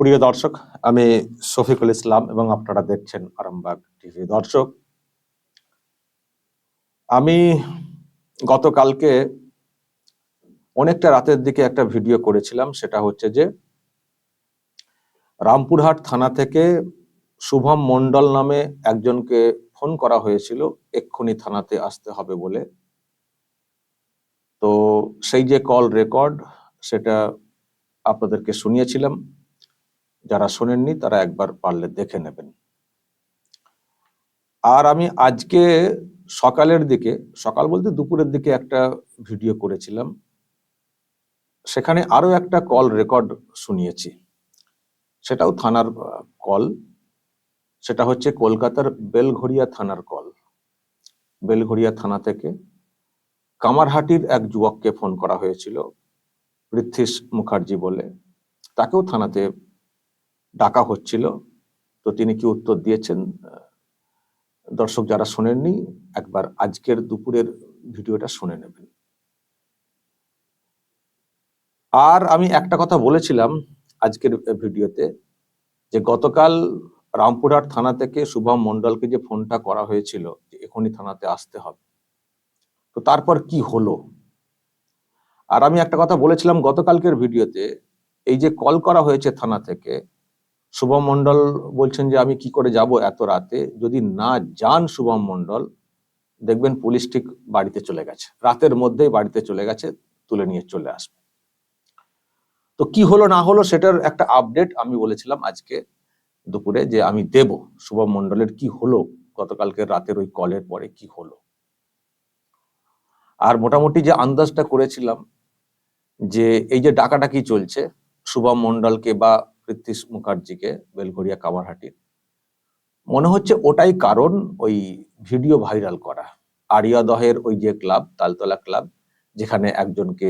প্রিয় দর্শক, আমি শফিকুল ইসলাম এবং আপনারা দেখছেন আরামবাগ টিভি। দর্শক, আমি গতকালকে অনেকটা রাতের দিকে একটা ভিডিও করেছিলাম, সেটা হচ্ছে যে রামপুরহাট থানা থেকে শুভম মন্ডল নামে একজনকে ফোন করা হয়েছিল, এক্ষুনি থানাতে আসতে হবে বলে। তো সেই যে কল রেকর্ড, সেটা আপনাদেরকে শুনিয়েছিলাম। যারা শোনেননি তারা একবার পারলে দেখে নেবেন। আর আমি আজকে সকালের দিকে, সকাল বলতে দুপুরের দিকে একটা ভিডিও করেছিলাম। সেখানে আরও একটা কল রেকর্ড শুনিয়েছি। সেটাও থানার কল। সেটা হচ্ছে কলকাতার বেলঘড়িয়া থানার কল। বেলঘড়িয়া থানা থেকে কামারহাটির এক যুবককে ফোন করা হয়েছিল পৃথ্বীশ মুখার্জি বলে। তাকেও থানাতে ডাকা হচ্ছিল। তো তিনি কি উত্তর দিয়েছেন? দর্শক যারা শোনেননি, একবার আজকের দুপুরের ভিডিওটা শুনে নেবেন। আর আমি একটা কথা বলেছিলাম আজকের ভিডিওতে, যে গতকাল রামপুরহাট থানা থেকে শুভম মন্ডলকে যে ফোনটা করা হয়েছিল, যে এখনই থানাতে আসতে হবে। তো তারপর কি হলো? আর আমি একটা কথা বলেছিলাম গতকালকের ভিডিওতে, এই যে কল করা হয়েছে থানা থেকে শুভম মন্ডল বলছেন যে, আমি কি করে যাব এত রাতে? যদি না যান শুভম মন্ডল দেখবেন পুলিশ ঠিক বাড়িতে চলে গেছে। রাতের মধ্যেই বাড়িতে চলে গেছে, তুলে নিয়ে চলে আসবে। তো কি হলো, না হলো, সেটার একটা আপডেট আমি বলেছিলাম আজকে দুপুরে যে, আমি দেব শুভম মন্ডলের কি হলো? গতকালকে রাতের ওই কলের পরে কি হলো? আর মোটামুটি যে আন্দাজটা করেছিলাম যে, এই যে ডাকাডাকি চলছে শুভম মন্ডলকে বা পৃথ্বীশ মুখার্জিকে বেলঘড়িয়া কামারহাটির। মনে হচ্ছে ওটাই কারণ ওই ভিডিও ভাইরাল করা। আরিয়াদহের ওই যে ক্লাব, তালতলা ক্লাব, যেখানে একজনকে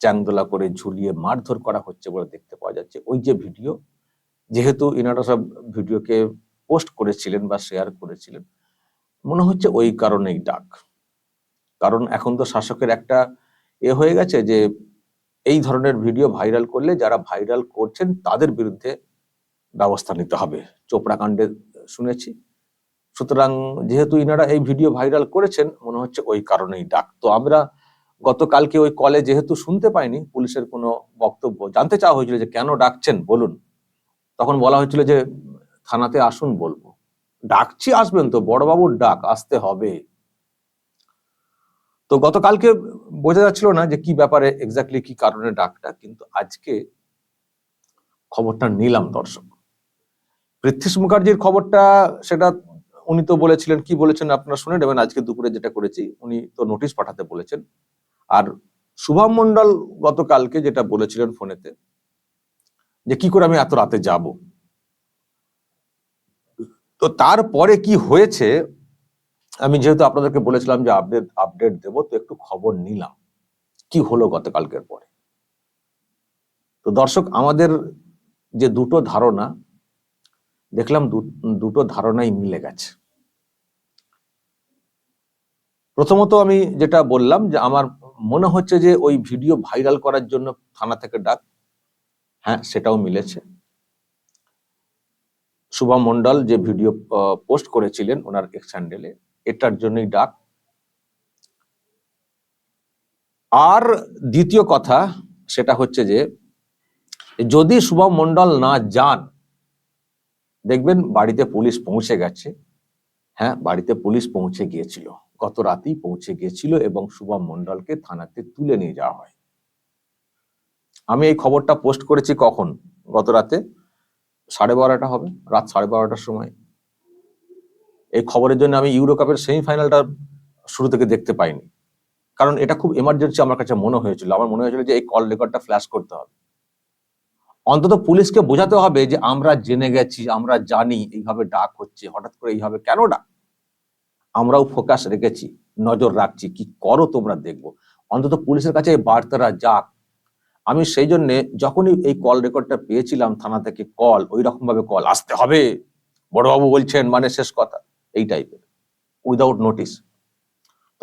চ্যাংদোলা করে ঝুলিয়ে মারধর করা হচ্ছে বলে দেখতে পাওয়া যাচ্ছে, ওই যে ভিডিও, যেহেতু ইনারা সব ভিডিওকে পোস্ট করেছিলেন বা শেয়ার করেছিলেন, মনে হচ্ছে ওই কারণেই ডাক। কারণ এখন তো শাসকের একটা এ হয়ে গেছে যে এই ধরনের ভিডিও ভাইরাল করলে যারা ভাইরাল করছেন তাদের বিরুদ্ধে ব্যবস্থা নিতে হবে। চোপড়া কাণ্ডে শুনেছি। সুতরাং যেহেতু ইনারা এই ভিডিও ভাইরাল করেছেন, মনে হচ্ছে ওই কারণেই ডাক। তো আমরা গতকালকে ওই কলে যেহেতু শুনতে পাইনি, পুলিশের কোনো বক্তব্য জানতে চাওয়া হয়েছিল যে কেন ডাকছেন, বলুন। তখন বলা হয়েছিল যে থানাতে আসুন বলব। ডাকছি, আসবেন তো, বড়বাবুর ডাক, আসতে হবে। তো গতকালকে বোঝা যাচ্ছিল না যে কি ব্যাপারে এক্স্যাক্টলি কি কারণে ডাকটা, কিন্তু আজকে খবরটা নিলাম দর্শক। পৃথ্বীশ মুখার্জির খবরটা সেটা উনি তো বলেছিলেন, কি বলেছেন আপনারা শুনে নেবেন, আজকে দুপুরে যেটা করেছি, উনি তো নোটিশ পাঠাতে বলেছেন। আর শুভম মন্ডল গতকালকে যেটা বলেছিলেন ফোনেতে, যে কি করে আমি এত রাতে যাব? তো তারপরে কি হয়েছে আমি যেহেতু আপনাদেরকে বলেছিলাম যে আপডেট আপডেট দেবো, তো একটু খবর নিলাম। কি হলো গতকালকের পরে? তো দর্শক, আমাদের যে দুটো ধারণা, দেখলাম দুটো ধারণাই মিলে গেছে। প্রথমত আমি যেটা বললাম যে আমার মনে হচ্ছে যে ওই ভিডিও ভাইরাল করার জন্য থানা থেকে ডাক হ্যাঁ সেটাও মিলেছে। শুভম মন্ডল যে ভিডিও পোস্ট করেছিলেন ওনার এক্স হ্যান্ডেলে এটার জন্যই ডাক। আর দ্বিতীয় কথা সেটা হচ্ছে যে, যদি শুভম মন্ডল না যান, দেখবেন বাড়িতে পুলিশ পৌঁছে গেছে। হ্যাঁ বাড়িতে পুলিশ পৌঁছে গিয়েছিল। গত রাতেই পৌঁছে গিয়েছিল এবং শুভম মন্ডলকে থানাতে তুলে নিয়ে যাওয়া হয়। আমি এই খবরটা পোস্ট করেছি কখন? গত রাতে সাড়ে বারোটা হবে, রাত সাড়ে বারোটার সময়। এই খবরের জন্য আমি ইউরো কাপের সেমিফাইনালটা শুরু থেকে দেখতে পাইনি। কারণ এটা খুব এমার্জেন্সি আমার কাছে মনে হয়েছিল। আমার মনে হয়েছিল যে এই কল রেকর্ডটা ফ্ল্যাশ করতে হবে। অন্তত পুলিশকে বোঝাতে হবে যে আমরা জেনে গেছি, আমরা জানি, এইভাবে ডাক হচ্ছে, হঠাৎ করে এইভাবে কেন ডাক? আমরাও ফোকাস রেখেছি, নজর রাখছি, কি করো তোমরা দেখব। অন্তত পুলিশের কাছে এই বার্তাটা যাক। আমি সেই জন্য যখনই এই কল রেকর্ডটা পেয়েছিলাম থানা থেকে কল ওই রকম ভাবে কল আসতে হবে। বড়বাবু বলছেন মানে শেষ কথা। এই টাইপের উইদাউট নোটিস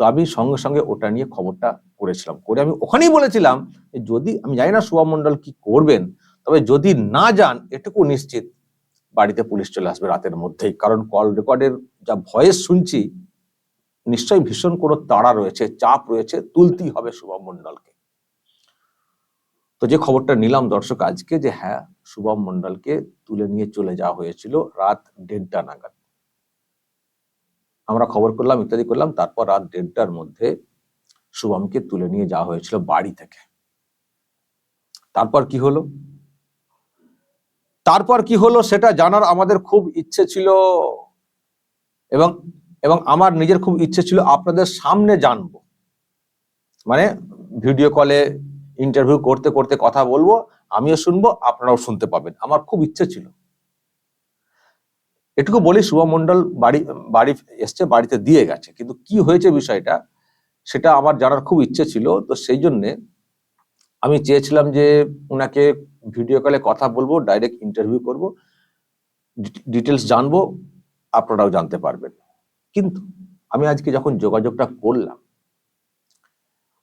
তো আমি সঙ্গে সঙ্গে ওটা নিয়ে খবরটা করেছিলাম, করে আমি ওখানেই বলেছিলাম যদি, আমি জানি না শুভম মন্ডল কি করবেন, তবে যদি না যান, এটুকু নিশ্চিত বাড়িতে পুলিশ চলে আসবে রাতের মধ্যেই। কারণ কল রেকর্ডের যা ভয়েস শুনছি, নিশ্চয়ই ভীষণ কোনো তাড়া রয়েছে, চাপ রয়েছে, তুলতেই হবে শুভম মন্ডলকে তো যে খবরটা নিলাম দর্শক, আজকে যে হ্যাঁ শুভম মন্ডলকে তুলে নিয়ে চলে যাওয়া হয়েছিল রাত দেড়টা নাগাদ। আমরা খবর করলাম, ইত্যাদি করলাম। তারপর রাত দেড়টার মধ্যে শুভমকে তুলে নিয়ে যাওয়া হয়েছিল বাড়ি থেকে। তারপর কি হলো? তারপর কি হলো সেটা জানার আমাদের খুব ইচ্ছে ছিল এবং এবং আমার নিজের খুব ইচ্ছে ছিল আপনাদের সামনে জানব। মানে ভিডিও কলে ইন্টারভিউ করতে করতে কথা বলব, আমিও শুনব, আপনারাও শুনতে পাবেন। আমার খুব ইচ্ছে ছিল। এটুকু বলি শুভম মন্ডল বাড়ি বাড়ি এসছে, বাড়িতে দিয়ে গেছে। কিন্তু কি হয়েছে বিষয়টা, সেটা আমার জানার খুব ইচ্ছে ছিল। তো সেই জন্যে আমি চেয়েছিলাম যে ওনাকে ভিডিও কলে কথা বলব ডাইরেক্ট ইন্টারভিউ করব ডিটেলস জানব, আপনারাও জানতে পারবেন। কিন্তু আমি আজকে যখন যোগাযোগটা করলাম,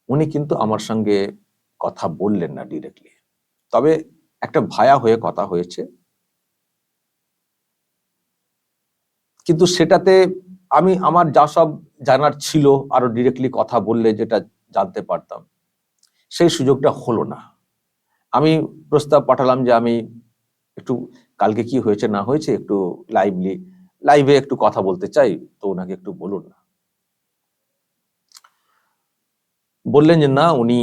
উনি কিন্তু আমার সঙ্গে কথা বললেন না ডিরেক্টলি তবে একটা ভায়া হয়ে কথা হয়েছে। কিন্তু সেটাতে আমি, আমার যা সব জানার ছিল, আরও ডিরেক্টলি কথা বললে যেটা জানতে পারতাম, সেই সুযোগটা হলো না। আমি প্রস্তাব পাঠালাম যে আমি একটু, কালকে কি হয়েছে, না হয়েছে, একটু লাইভলি লাইভে একটু কথা বলতে চাই, তো ওনাকে একটু বলুন না। বললেন যে, না, উনি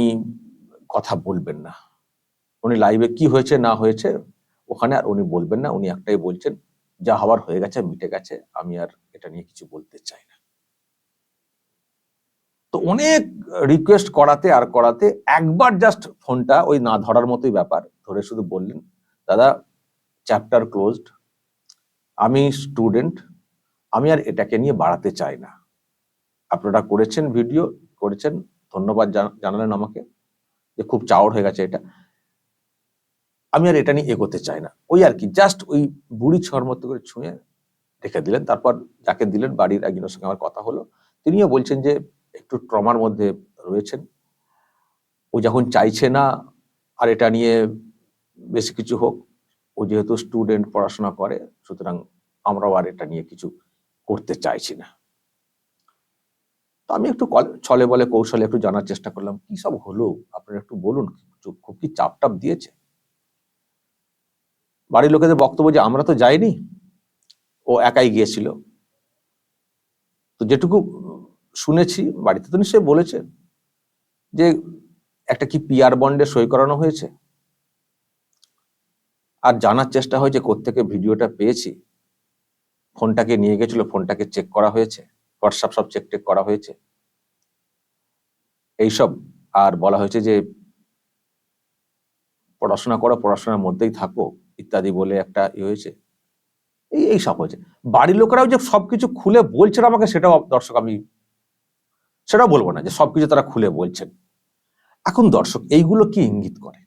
কথা বলবেন না। উনি লাইভে কি হয়েছে, না হয়েছে, ওখানে আর উনি বলবেন না, উনি একটাই বলছেন যা হওয়ার হয়ে গেছে, মিটে গেছে, আমি আর এটা নিয়ে কিছু বলতে চাই না। তো অনেক রিকোয়েস্ট করাতে আর করাতে একবার জাস্ট ফোনটা ওই না ধরার মতোই ব্যাপার। ধরে শুধু বললেন, দাদা চ্যাপ্টার ক্লোজড আমি স্টুডেন্ট আমি আর এটাকে নিয়ে বাড়াতে চাই না। আপনারা করেছেন ভিডিও করেছেন, ধন্যবাদ জান- জানালেন আমাকে, যে খুব চাওয়ার হয়ে গেছে এটা। আমি আর এটা নিয়ে এগোতে চাই না। ওই আর কি জাস্ট ওই বুড়ি ছড় মতো করে ছুঁয়ে রেখে দিলেন। তারপর যাকে দিলেন, বাড়ির একজনের সঙ্গে আমার কথা হলো। তিনিও বলছেন যে, একটু ট্রমার মধ্যে রয়েছেন। ও যখন চাইছে না, আর এটা নিয়ে বেশি কিছু হোক, ও যেহেতু স্টুডেন্ট পড়াশোনা করে, সুতরাং আমরাও আর এটা নিয়ে কিছু করতে চাইছি না। তো আমি একটু ছলে বলে কৌশলে একটু জানার চেষ্টা করলাম, কি সব হলো? আপনারা একটু বলুন খুব কি চাপ টাপ দিয়েছে? বাড়ির লোকেদের বক্তব্য যে আমরা তো যাইনি, ও একাই গিয়েছিল। তো যেটুকু শুনেছি, বাড়িতে তো নিশ্চয়ই বলেছেন যে একটা কি পিয়ার বন্ডে সই করানো হয়েছে। আর জানার চেষ্টা হয়েছে কোত্থেকে ভিডিওটা পেয়েছি। ফোনটাকে নিয়ে গেছিল, ফোনটাকে চেক করা হয়েছে হোয়াটসঅ্যাপ সব চেক টেক করা হয়েছে। এইসব আর বলা হয়েছে যে পড়াশোনা করো, পড়াশোনার মধ্যেই থাকো। ইত্যাদি বলে একটা ই হয়েছে। এই এই সব হয়েছে। বাড়ির লোকেরাও যে সবকিছু খুলে বলছেন আমাকে, সেটাও দর্শক আমি, সেটাও বলব না যে সবকিছু তারা খুলে বলছেন। এখন দর্শক, এইগুলো কি ইঙ্গিত করে?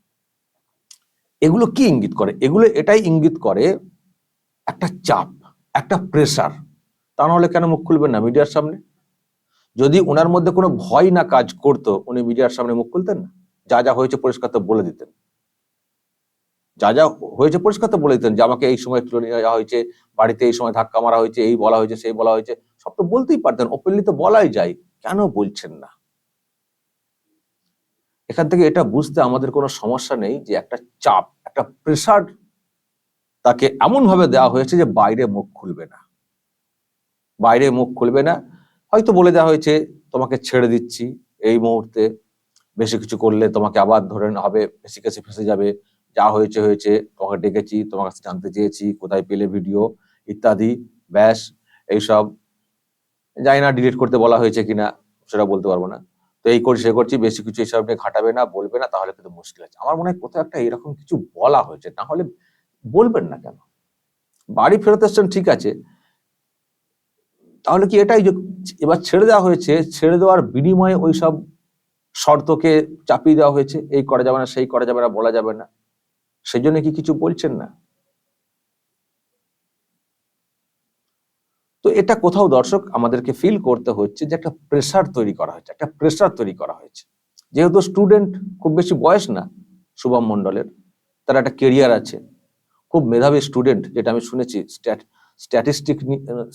এগুলো কি ইঙ্গিত করে? এগুলো এটাই ইঙ্গিত করে একটা চাপ, একটা প্রেশার তা নাহলে কেন মুখ খুলবেন না মিডিয়ার সামনে? যদি ওনার মধ্যে কোনো ভয় না কাজ করতো, উনি মিডিয়ার সামনে মুখ খুলতেন না? যা যা হয়েছে পরিষ্কার তো বলে দিতেন। যা যা হয়েছে পরিষ্কার তো বলে দিতেন যে আমাকে এই সময় তুলে নিয়ে যাওয়া হয়েছে, বাড়িতে এই সময় ধাক্কা মারা হয়েছে, এই বলা হয়েছে, সেই বলা হয়েছে, সব তো বলতেই পারতেন ওপেনলি তো বলাই যায়, কেন বলছেন না? এখান থেকে এটা বুঝতে আমাদের কোনো সমস্যা নেই যে একটা চাপ, একটা প্রেশার তাকে এমন ভাবে দেওয়া হয়েছে যে বাইরে মুখ খুলবে না। বাইরে মুখ খুলবে না। হয়তো বলে দেওয়া হয়েছে, তোমাকে ছেড়ে দিচ্ছি, এই মুহূর্তে বেশি কিছু করলে তোমাকে আবার ধরে হবে, বেশি কাছে ফেসে যাবে যা হয়েছে হয়েছে, তোমাকে ডেকেছি, তোমার কাছে জানতে চেয়েছি, কোথায় পেলে ভিডিও, ইত্যাদি, ব্যাস, এইসব। জানি না ডিলিট করতে বলা হয়েছে কিনা, সেটা বলতে পারব না। তো এই করছি সে করছি, বেশি কিছু এইসব নিয়ে ঘাটাবে না, বলবে না, তাহলে কিন্তু মুশকিল আছে। আমার মনে হয় কোথাও একটা এরকম কিছু বলা হয়েছে, না হলে বলবেন না কেন? বাড়ি ফেরত এসছেন, ঠিক আছে। তাহলে কি এটাই এবার ছেড়ে দেওয়া হয়েছে, ছেড়ে দেওয়ার বিনিময়ে ওই সব শর্তকে চাপিয়ে দেওয়া হয়েছে, এই করা যাবে না, সেই করা যাবে না, বলা যাবে না। সেই জন্য কি কিছু বলছেন না? তো এটা কোথাও দর্শক আমাদেরকে ফিল করতে হচ্ছে যে একটা প্রেসার তৈরি করা হয়েছে, একটা প্রেশার তৈরি করা হয়েছে। যেহেতু স্টুডেন্ট খুব বেশি বয়স না শুভম মন্ডলের তার একটা কেরিয়ার আছে। খুব মেধাবী স্টুডেন্ট যেটা আমি শুনেছি স্ট্যাটিস্টিক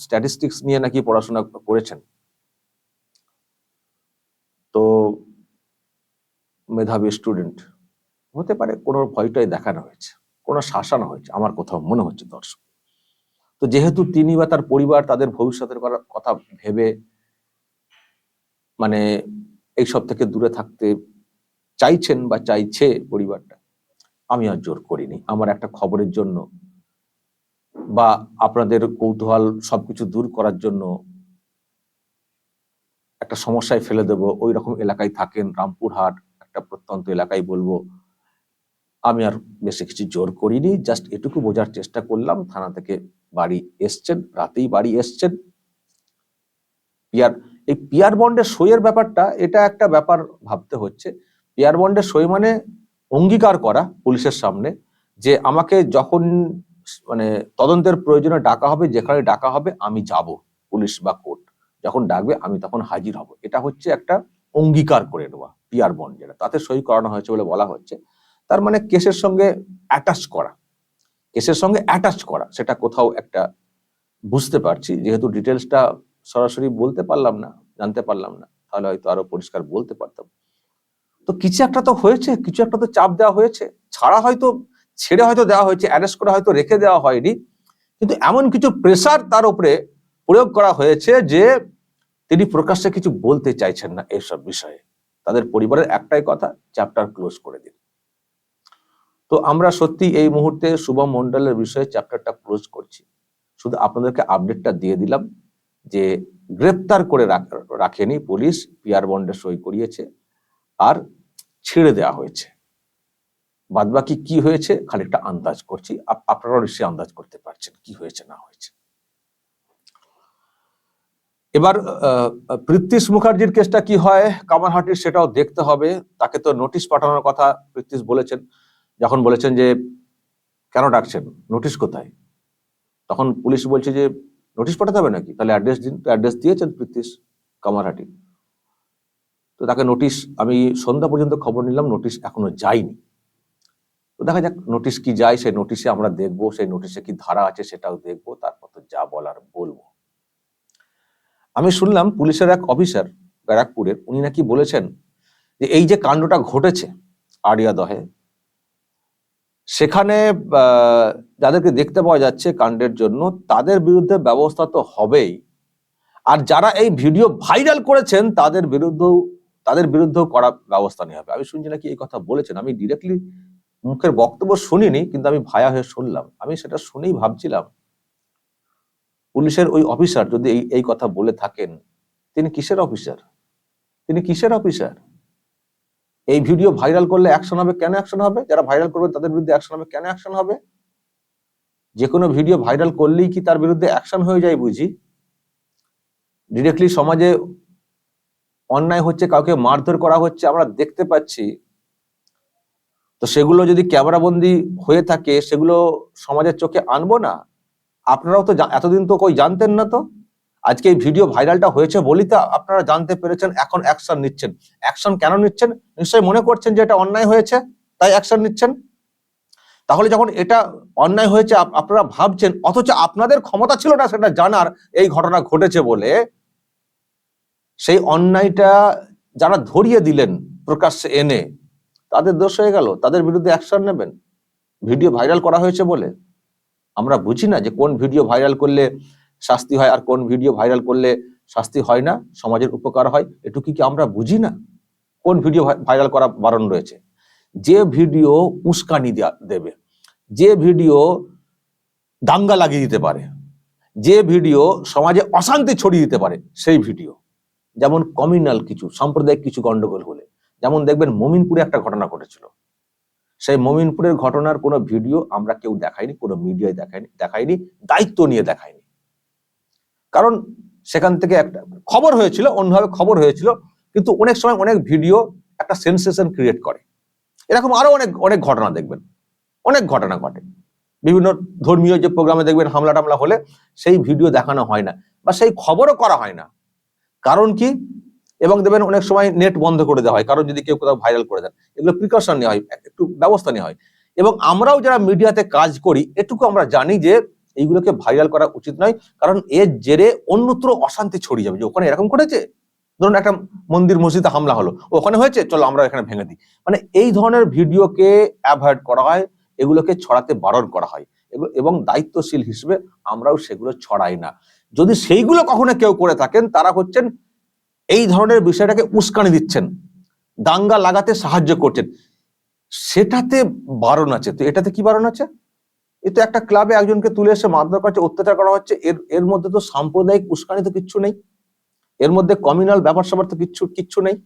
স্ট্যাটিস্টিক্স নিয়ে নাকি পড়াশোনা করেছেন। তো মেধাবী স্টুডেন্ট হতে পারে, কোনো ভয়টাই দেখানো হয়েছে, কোনো শাসানো হয়েছে, আমার কোথাও মনে হচ্ছে দর্শক। তো যেহেতু তিনি বা তার পরিবার তাদের ভবিষ্যতের কথা ভেবে মানে এইসব থেকে দূরে থাকতে চাইছেন বা চাইছে পরিবারটা, আমি আর জোর করিনি। আমার একটা খবরের জন্য বা আপনাদের কৌতূহল সবকিছু দূর করার জন্য একটা সমস্যায় ফেলে দেব। ওই রকম এলাকায় থাকেন, রামপুরহাট, একটা প্রত্যন্ত এলাকায় বলব। আমি আর বেশি কিছু জোর করিনি জাস্ট এটুকু বোঝার চেষ্টা করলাম। থানা থেকে বাড়ি এসছেন, রাতেই বাড়ি এসছেন। পিয়ার, এই পিয়ার বন্ডের সইয়ের ব্যাপারটা, এটা একটা ব্যাপার ভাবতে হচ্ছে। পিয়ার বন্ডের সই মানে অঙ্গীকার করা পুলিশের সামনে, যে আমাকে যখন মানে তদন্তের প্রয়োজনে ডাকা হবে, যেখানে ডাকা হবে, আমি যাব পুলিশ বা কোর্ট। যখন ডাকবে, আমি তখন হাজির হব। এটা হচ্ছে একটা অঙ্গীকার করে নেওয়া পিয়ার বন্ড যেটা। তাতে সই করানো হয়েছে বলে বলা হচ্ছে। তার মানে কেসের সঙ্গে অ্যাটাচ করা। কেসের সঙ্গে অ্যাটাচ করা, সেটা কোথাও একটা বুঝতে পারছি, যেহেতু ডিটেলসটা সরাসরি বলতে পারলাম না, জানতে পারলাম না, তাহলে হয়তো আরও পরিষ্কার বলতে পারতাম। তো কিছু একটা তো হয়েছে, কিছু একটা তো চাপ দেওয়া হয়েছে, ছাড়া হয়তো, ছেড়ে হয়তো দেওয়া হয়েছে অ্যারেস্ট করে হয়তো রেখে দেওয়া হয়নি, কিন্তু এমন কিছু প্রেসার তার উপরে প্রয়োগ করা হয়েছে যে, তিনি প্রকাশ্যে কিছু বলতে চাইছেন না এসব বিষয়ে। তাদের পরিবারের একটাই কথা চ্যাপ্টার ক্লোজ করে দিন। তো আমরা সত্যি এই মুহূর্তে শুভম মন্ডলের বিষয়ে চ্যাপ্টারটা ক্লোজ করছি। শুধু আপনাদেরকে আপডেটটা দিয়ে দিলাম যে গ্রেপ্তার করে রাখেনি পুলিশ পিয়ার বন্ডে সই করিয়েছে আর ছেড়ে দেওয়া হয়েছে। বাদবাকি কি হয়েছে খানিকটা আন্দাজ করছি। আপনারাও নিশ্চয়ই আন্দাজ করতে পারছেন কি হয়েছে, না হয়েছে। এবার পৃথ্বীশ মুখার্জির কেসটা কি হয়, কামারহাটির সেটাও দেখতে হবে। তাকে তো নোটিশ পাঠানোর কথা পৃথ্বীশ বলেছেন। যখন বলেছেন যে, কেন ডাকছেন? নোটিশ কোথায়? তখন পুলিশ বলছে যে, নোটিশ পাঠাতে হবে নাকি? তাহলে অ্যাড্রেস দিন, তো অ্যাড্রেস দিয়েছেন পৃথ্বীশ কামারহাটি। তো তাকে নোটিশ, আমি সন্ধ্যা পর্যন্ত খবর নিলাম, নোটিশ এখনও যায়নি। তো দেখা যাক নোটিশ কি যায়, সেই নোটিশে আমরা দেখব, সেই নোটিশে কি ধারা আছে সেটাও দেখব, তারপর তো যা বলার বলব। আমি শুনলাম পুলিশের এক অফিসার ব্যারাকপুরের, উনি নাকি বলেছেন যে, এই যে কাণ্ডটা ঘটেছে আড়িয়াদহে সেখানে যাদেরকে দেখতে পাওয়া যাচ্ছে কাণ্ডের জন্য, তাদের বিরুদ্ধে ব্যবস্থা তো হবেই। আর যারা এই ভিডিও ভাইরাল করেছেন, তাদের বিরুদ্ধেও তাদের বিরুদ্ধেও করা ব্যবস্থা নেওয়া হবে। আমি শুনছি নাকি এই কথা বলেছেন। আমি ডিরেক্টলি মুখের বক্তব্য শুনিনি, কিন্তু আমি ভায়া হয়ে শুনলাম। আমি সেটা শুনেই ভাবছিলাম, পুলিশের ওই অফিসার যদি এই এই কথা বলে থাকেন, তিনি কিসের অফিসার? তিনি কিসের অফিসার? এই ভিডিও ভাইরাল করলে অ্যাকশন হবে, কেন অ্যাকশন হবে? যারা ভাইরাল করবে তাদের বিরুদ্ধে অ্যাকশন হবে, কেন অ্যাকশন হবে? যে কোনো ভিডিও ভাইরাল করলেই কি তার বিরুদ্ধে অ্যাকশন হয়ে যায় বুঝি? ডিরেক্টলি সমাজে অন্যায় হচ্ছে, কাউকে মারধর করা হচ্ছে, আমরা দেখতে পাচ্ছি। তো সেগুলো যদি ক্যামেরাবন্দি হয়ে থাকে, সেগুলো সমাজের চোখে আনব না? আপনারাও তো এতদিন তো কই জানতেন না তো? আজকে এই ভিডিও ভাইরালটা হয়েছে বলেই তো আপনারা জানতে পেরেছেন, এখন অ্যাকশন নিচ্ছেন। অ্যাকশন কেন নিচ্ছেন? নিশ্চয়ই মনে করছেন যে এটা অন্যায় হয়েছে, তাই অ্যাকশন নিচ্ছেন? তাহলে যখন এটা অন্যায় হয়েছে, আপ- আপনারা ভাবছেন, অথচ আপনাদের ক্ষমতা ছিল না সেটা জানার এই ঘটনা ঘটেছে বলে। সেই অন্যায়টা যারা ধরিয়ে দিলেন প্রকাশ্যে এনে, তাদের দোষ হয়ে গেল, তাদের বিরুদ্ধে অ্যাকশন নেবেন। ভিডিও ভাইরাল করা হয়েছে বলে। আমরা বুঝি না যে কোন ভিডিও ভাইরাল করলে শাস্তি হয় আর কোন ভিডিও ভাইরাল করলে শাস্তি হয় না, সমাজের উপকার হয়, এটুকু কি আমরা বুঝি না? কোন ভিডিও ভাইরাল করা বারণ রয়েছে? যে ভিডিও উস্কানি দেবে, যে ভিডিও দাঙ্গা লাগিয়ে দিতে পারে, যে ভিডিও সমাজে অশান্তি ছড়িয়ে দিতে পারে, সেই ভিডিও যেমন কমিউনাল কিছু, সাম্প্রদায়িক কিছু গন্ডগোল হলে, যেমন দেখবেন মমিনপুরে একটা ঘটনা ঘটেছিল। সেই মমিনপুরের ঘটনার কোনো ভিডিও আমরা কেউ দেখাইনি, কোনো মিডিয়ায় দেখাইনি দেখাইনি, দায়িত্ব নিয়ে দেখাইনি। কারণ সেখান থেকে একটা খবর হয়েছিল, অন্যভাবে খবর হয়েছিল, কিন্তু অনেক সময় অনেক ভিডিও একটা সেন্সেশন ক্রিয়েট করে। এরকম আরও অনেক অনেক ঘটনা দেখবেন। অনেক ঘটনা ঘটে। বিভিন্ন ধর্মীয় যে প্রোগ্রামে দেখবেন হামলা টামলা হলে সেই ভিডিও দেখানো হয় না বা সেই খবরও করা হয় না। কারণ কি? এবং দেখবেন অনেক সময় নেট বন্ধ করে দেওয়া হয়, কারণ যদি কেউ কোথাও ভাইরাল করে দেন, এগুলো প্রিকশন নেওয়া হয়, একটু ব্যবস্থা নেওয়া হয়। এবং আমরাও যারা মিডিয়াতে কাজ করি, এটুকু আমরা জানি যে এইগুলোকে ভাইরাল করা উচিত নয়, কারণ এর জেরে অন্যত্র অশান্তি ছড়িয়ে যাবে। যে ওখানে এরকম করেছে ধরুন একটা মন্দির মসজিদে হামলা হলো, ওখানে হয়েছে? চলো আমরা এখানে ভেঙে দিই। মানে এই ধরনের ভিডিওকে অ্যাভয়েড করা হয়, এগুলোকে ছড়াতে বারণ করা হয়। এবং দায়িত্বশীল হিসেবে আমরাও সেগুলো ছড়াই না। যদি সেইগুলো কখনো কেউ করে থাকেন, তারা হচ্ছেন এই ধরনের বিষয়টাকে উস্কানি দিচ্ছেন, দাঙ্গা লাগাতে সাহায্য করছেন। সেটাতে বারণ আছে। তো এটাতে কি বারণ আছে? এ তো একটা ক্লাবে একজনকে তুলে এসে মারধর করছে অত্যাচার করা হচ্ছে, এর এর মধ্যে তো সাম্প্রদায়িক উস্কানি তো কিচ্ছু নেই, এর মধ্যে কমিউনাল ব্যাপার স্যাপার তো কিচ্ছু কিচ্ছু নেই।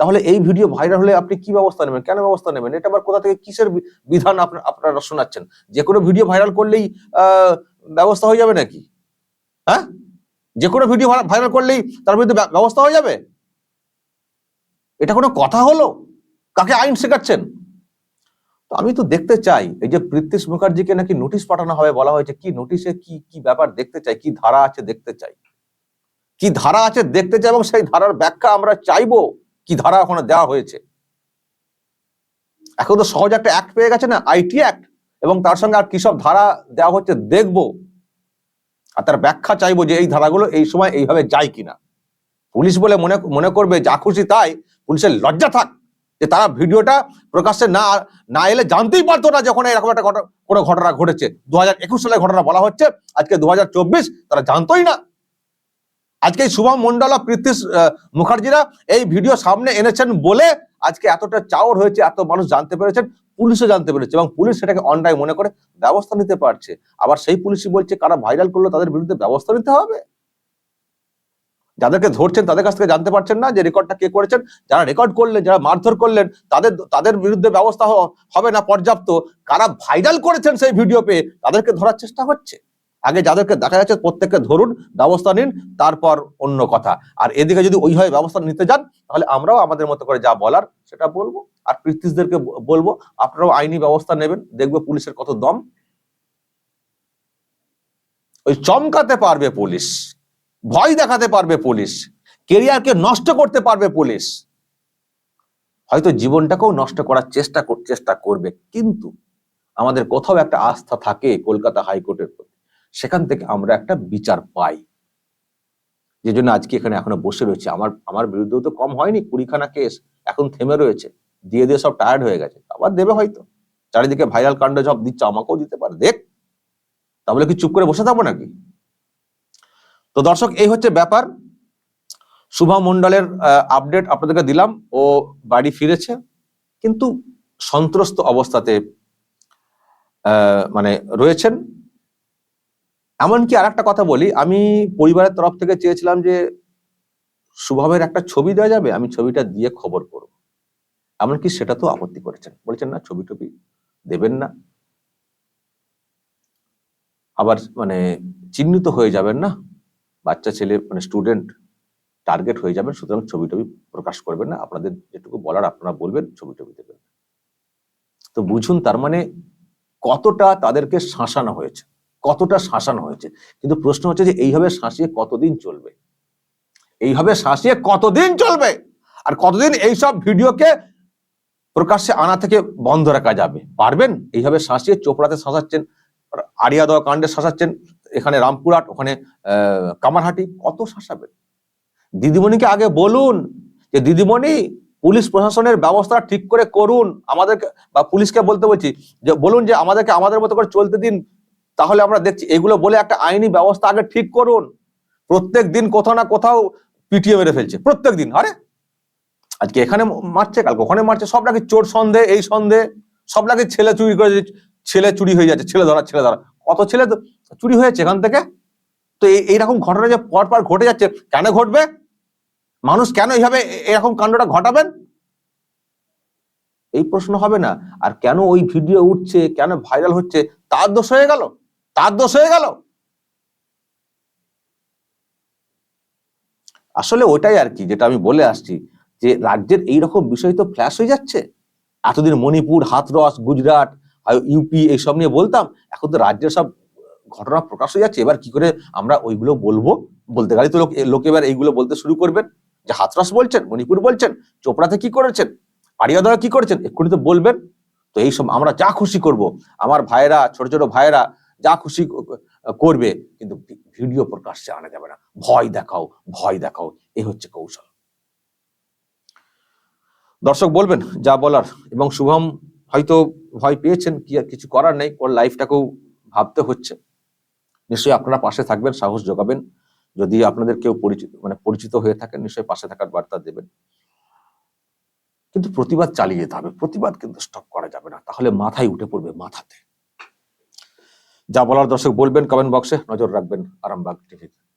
তাহলে এই ভিডিও ভাইরাল হলে আপনি কি ব্যবস্থা নেবেন? কেন ব্যবস্থা নেবেন? এটা আবার কোথা থেকে, কিসের বিধান আপনার শোনাচ্ছেন? যে কোনো ভিডিও ভাইরাল করলেই ব্যবস্থা হয়ে যাবে নাকি? হ্যাঁ? যে কোনো ভিডিও ভাইরাল করলেই তার বিরুদ্ধে ব্যবস্থা হয়ে যাবে? এটা কোনো কথা হলো? কাকে আইন শেখাচ্ছেন? আমি তো দেখতে চাই। এই যে প্রীতিশ মুখার্জিকে নাকি নোটিশ পাঠানো হবে, বলা হয়েছে, কি নোটিশে কি কি ব্যাপার দেখতে চাই, কি ধারা আছে দেখতে চাই। কি ধারা আছে দেখতে চাই এবং সেই ধারার ব্যাখ্যা আমরা চাইব, কি ধারা ওখানে দেওয়া হয়েছে। এখন তো সহজ একটা অ্যাক্ট পেয়ে গেছে না আইটি অ্যাক্ট এবং তার সঙ্গে আর কি সব ধারা দেওয়া হচ্ছে দেখব। আর তার ব্যাখ্যা চাইব যে এই ধারাগুলো এই সময় এইভাবে যায় কিনা। পুলিশ বলে মনে মনে করবে যা খুশি তাই, পুলিশের লজ্জা থাক। যে তারা ভিডিওটা প্রকাশ্যে না না এলে জানতেই পারতো না যখন এরকম একটা ঘটনা কোনো ঘটনা ঘটেছে। দু হাজার একুশ সালের ঘটনা বলা হচ্ছে, আজকে দু হাজার চব্বিশ তারা জানতোই না। আজকে শুভম মন্ডল প্রীতিশ মুখার্জিরা এই ভিডিও সামনে এনেছেন বলে আজকে এতটা চাওর হয়েছে, এত মানুষ জানতে পেরেছেন, পুলিশও জানতে পেরেছে এবং পুলিশ সেটাকে অন্যায় মনে করে ব্যবস্থা নিতে পারছে। আবার সেই পুলিশই বলছে কারা ভাইরাল করল তাদের বিরুদ্ধে ব্যবস্থা নিতে হবে। যাদেরকে ধরছেন, তাদের কাছ থেকে জানতে পারছেন না যে রেকর্ডটা কে করেছেন। যারা রেকর্ড করলেন, যারা মারধর করলেন, তাদের তাদের বিরুদ্ধে ব্যবস্থা হবে না পর্যাপ্ত। কারা ভাইরাল করেছেন সেই ভিডিও পেয়ে, তাদেরকে ধরার চেষ্টা হচ্ছে। আগে যাদেরকে দেখা যাচ্ছে, প্রত্যেককে ধরুন, ব্যবস্থা নিন, তারপর অন্য কথা। আর এদিকে যদি ওইভাবে ব্যবস্থা নিতে যান, তাহলে আমরাও আমাদের মতো করে যা বলার, সেটা বলব। আর প্রীতিশদেরকে ব- বলব, আপনারাও আইনি ব্যবস্থা নেবেন। দেখবে পুলিশের কত দম। ওই চমকাতে পারবে পুলিশ। ভয় দেখাতে পারবে পুলিশ, কেরিয়ারকে নষ্ট করতে পারবে পুলিশ। হয়তো জীবনটাকেও নষ্ট করার চেষ্টা চেষ্টা করবে, কিন্তু আমাদের কোথাও একটা আস্থা থাকে কলকাতা হাইকোর্টের প্রতি, সেখান থেকে আমরা একটা বিচার পাই। যে জন্য আজকে এখানে এখনও বসে রয়েছে। আমার আমার বিরুদ্ধেও তো কম হয়নি, কুড়িখানা কেস এখন থেমে রয়েছে। দিয়ে দিয়ে সব টায়ার্ড হয়ে গেছে, আবার দেবে হয়তো। চারিদিকে ভাইরাল কাণ্ড সব দিচ্ছে, আমাকেও দিতে পারে। দেখ তাহলে কি চুপ করে বসে থাকব নাকি? তো দর্শক, এই হচ্ছে ব্যাপার। শুভা মন্ডলের আপডেট আপনাদেরকে দিলাম। ও বাড়ি ফিরেছে, কিন্তু সন্ত্রস্ত অবস্থাতে মানে রয়েছেন। এমনকি আর একটা কথা বলি, আমি পরিবারের তরফ থেকে চেয়েছিলাম যে শুভমের একটা ছবি দেওয়া যাবে, আমি ছবিটা দিয়ে খবর করব। এমনকি সেটা তো আপত্তি করেছেন। বলেছেন, না, ছবি টবি দেবেন না। আবার মানে চিহ্নিত হয়ে যাবেন না। বাচ্চা, ছেলে মানে স্টুডেন্ট টার্গেট হয়ে যাবেন, সুতরাং ছবি টবি প্রকাশ করবেন না। আপনাদের যেটুকু বলার আপনারা বলবেন, ছবি টবি দেবেন তো বুঝুন, তার মানে কতটা তাদেরকে শাসানো হয়েছে, কতটা শাসানো হয়েছে। কিন্তু প্রশ্ন হচ্ছে যে, এইভাবে শাসিয়ে কতদিন চলবে? এইভাবে শাসিয়ে কতদিন চলবে? আর কতদিন এইসব ভিডিওকে প্রকাশ্যে আনা থেকে বন্ধ রাখা যাবে? পারবেন? এইভাবে শাসিয়ে চোপড়াতে শাসাচ্ছেন আড়িয়া দেওয়া কাণ্ডে শাসাচ্ছেন এখানে রামপুরহাট, ওখানে কামারহাটি, কত শাসাবেন দিদিমণিকে আগে বলুন যে, দিদিমণি, পুলিশ প্রশাসনের ব্যবস্থা ঠিক করে করুন। আমাদেরকে, বা পুলিশকে বলতে বলছি যে, বলুন যে, আমাদেরকে আমাদের মতো করে চলতে দিন। তাহলে আমরা দেখছি, এগুলো বলে একটা আইনি ব্যবস্থা আগে ঠিক করুন। প্রত্যেক দিন কোথাও না কোথাও পিটিয়ে মেরে ফেলছে, প্রত্যেক দিন। আরে! আজকে এখানে মারছে, কালকে ওখানে মারছে, সব নাকি চোর সন্দেহ এই সন্দেহ সব নাকি ছেলে চুরি করে, ছেলে চুরি হয়ে যাচ্ছে, ছেলে ধরা ছেলে ধরা। কত ছেলে তো চুরি হয়েছে এখান থেকে? তো এইরকম ঘটনা যে পর পর ঘটে যাচ্ছে, কেন ঘটবে? মানুষ কেন এইভাবে এরকম কাণ্ডটা ঘটাবেন? এই প্রশ্ন হবে না, আর কেন ওই ভিডিও উঠছে, কেন ভাইরাল হচ্ছে, তার দোষ হয়ে গেল? তার দোষ হয়ে গেল? আসলে ওটাই আর কি, যেটা আমি বলে আসছি, যে রাজ্যের এইরকম বিষয় তো ফ্ল্যাশ হয়ে যাচ্ছে। এতদিন মণিপুর হাতরস গুজরাট ইউপি, এইসব নিয়ে বলতাম, এখন তো রাজ্যের সব ঘটনা প্রকাশ হয়ে যাচ্ছে, এবার কি করে আমরা ওইগুলো বলব? বলতে গেলে তো লোক, লোকে এবার এইগুলো বলতে শুরু করবেন। যে হাতরাস বলছেন, মণিপুর বলছেন, চোপড়াতে কি করেছেন আরিয়াদা কি করেছেন, এক্ষুনি তো বলবেন। তো এই সব আমরা যা খুশি করব, আমার ভাইয়েরা, ছোট ছোট ভাইয়েরা যা খুশি করবে, কিন্তু ভিডিও প্রকাশ্যে আনা যাবে না। ভয় দেখাও ভয় দেখাও এই হচ্ছে কৌশল। দর্শক বলবেন, যা বলার, এবং শুভম হয়তো ভয় পেয়েছেন, কি আর কিছু করার নেই, ওর লাইফটাকেও ভাবতে হচ্ছে। নিশ্চয়ই আপনারা পাশে থাকবেন, সাহস যোগাবেন। যদি আপনাদের কেউ পরিচিত মানে পরিচিত হয়ে থাকেন, নিশ্চয়ই পাশে থাকার বার্তা দেবেন। কিন্তু প্রতিবাদ চালিয়ে যেতে হবে। প্রতিবাদ কিন্তু স্টপ করা যাবে না। তাহলে মাথায় উঠে পড়বে মাথাতে। যা বলার দর্শক বলবেন কমেন্ট বক্সে নজর রাখবেন আরামবাগ টিভিতে।